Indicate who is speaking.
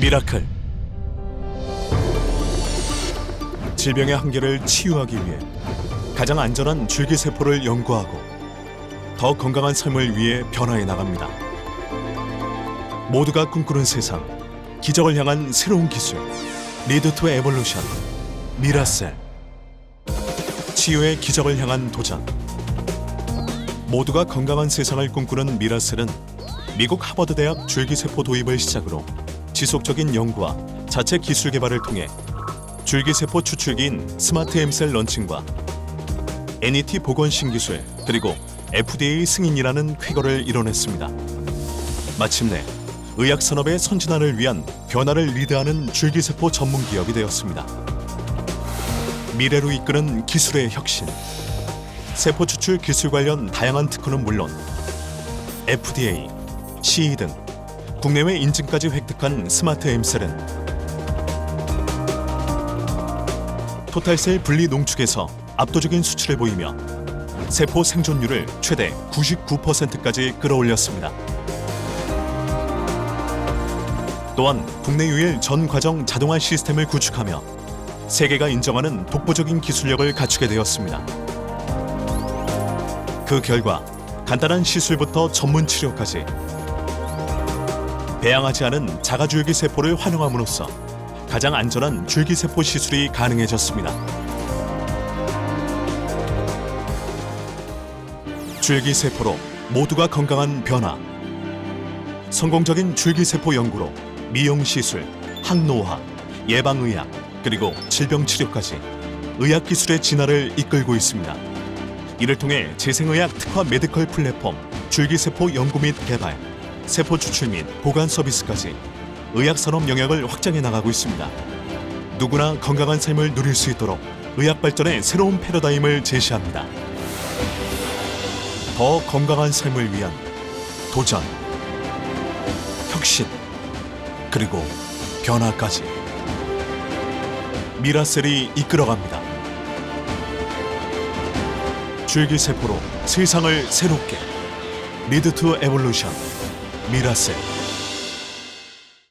Speaker 1: 미라클 질병의 한계를 치유하기 위해 가장 안전한 줄기세포를 연구하고 더 건강한 삶을 위해 변화해 나갑니다. 모두가 꿈꾸는 세상, 기적을 향한 새로운 기술, 리드 투 에볼루션, 미라셀. 치유의 기적을 향한 도전. 모두가 건강한 세상을 꿈꾸는 미라셀은 미국 하버드 대학 줄기세포 도입을 시작으로 지속적인 연구와 자체 기술 개발을 통해 줄기세포 추출기인 스마트 엠셀 런칭과 NET 보건 신기술 그리고 FDA 승인이라는 쾌거를 이뤄냈습니다. 마침내 의학 산업의 선진화를 위한 변화를 리드하는 줄기세포 전문 기업이 되었습니다. 미래로 이끄는 기술의 혁신. 세포 추출 기술 관련 다양한 특허는 물론 FDA, CE 등 국내외 인증까지 획득한 스마트 엠셀은 토탈셀 분리 농축에서 압도적인 수치를 보이며 세포 생존율을 최대 99%까지 끌어올렸습니다. 또한 국내 유일 전 과정 자동화 시스템을 구축하며 세계가 인정하는 독보적인 기술력을 갖추게 되었습니다. 그 결과 간단한 시술부터 전문 치료까지 배양하지 않은 자가줄기 세포를 활용함으로써 가장 안전한 줄기세포 시술이 가능해졌습니다. 줄기세포로 모두가 건강한 변화. 성공적인 줄기세포 연구로 미용 시술, 항노화, 예방의학, 그리고 질병 치료까지 의학 기술의 진화를 이끌고 있습니다. 이를 통해 재생의학 특화 메디컬 플랫폼 줄기세포 연구 및 개발, 세포 추출 및 보관 서비스까지 의학 산업 영역을 확장해 나가고 있습니다. 누구나 건강한 삶을 누릴 수 있도록 의학 발전의 새로운 패러다임을 제시합니다. 더 건강한 삶을 위한 도전, 혁신, 그리고 변화까지 미라셀이 이끌어갑니다. 줄기세포로 세상을 새롭게 리드 투 에볼루션 Miracema.